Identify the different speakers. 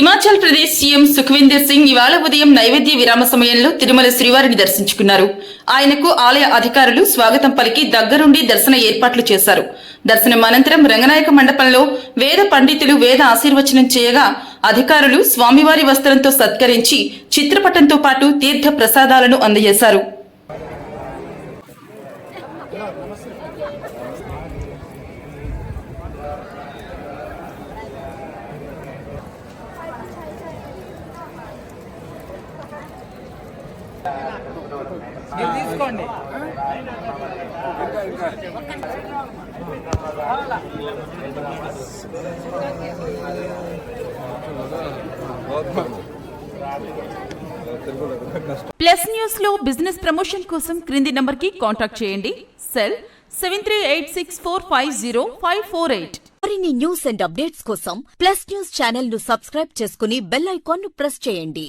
Speaker 1: Himachal Pradesh CM Sukhvinder Singh ఇవాళ ఉదయం నైవేద్య విరామ సమయంలో తిరుమల శ్రీవారిని దర్శించుకున్నారు. ఆయనకు ఆలయ అధికారులు స్వాగతం పలికి దగ్గరుండి దర్శన ఏర్పాట్లు చేశారు. దర్శనం అనంతరం రంగనాయక మండపంలో వేద పండితులు వేద ఆశీర్వచనం చేయగా అధికారులు స్వామివారి వస్త్రంతో సత్కరించి చిత్రపటంతో పాటు తీర్థ ప్రసాదాలను అందజేశారు.
Speaker 2: తీసుకోండి.
Speaker 1: ప్లస్ న్యూస్లో బిజినెస్ ప్రమోషన్ కోసం క్రింది నంబర్కి కాంటాక్ట్ చేయండి. Cell seven three eight six four five zero five four eight.
Speaker 3: మరిన్ని న్యూస్ అండ్ అప్డేట్స్ కోసం ప్లస్ న్యూస్ ఛానల్ను సబ్స్క్రైబ్ చేసుకుని బెల్ ఐకాన్ను ప్రెస్ చేయండి.